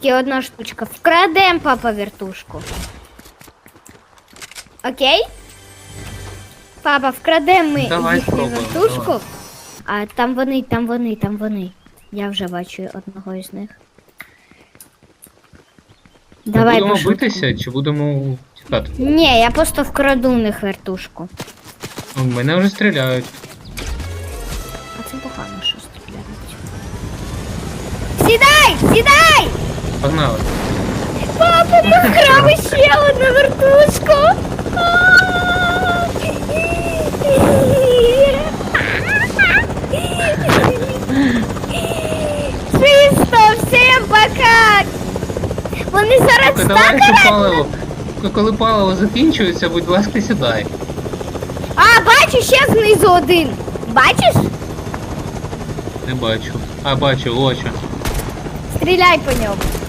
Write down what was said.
Тільки одна штучка. Вкрадем, папа, вертушку. Окей? Папа, вкрадем ми Давай їхню спробуємо, вертушку. давай. А там вони, там вони, там вони. Я вже бачу одного із них. Давай будемо пошуткуй. битися чи будемо тікати? Ні, я просто вкраду в них вертушку. У мене вже стріляють. А це погано, що стріляють. Сідай! Сідай! Погнали. Папа, ми вкрали ще одну вертушку! Чисто, всім пока! Вони зараз Так, давай що паливо. Коли паливо закінчується, будь ласка, сідай. А, бачу, ще знизу один. Бачиш? Не бачу. А, бачу, очі. Стріляй по ньому.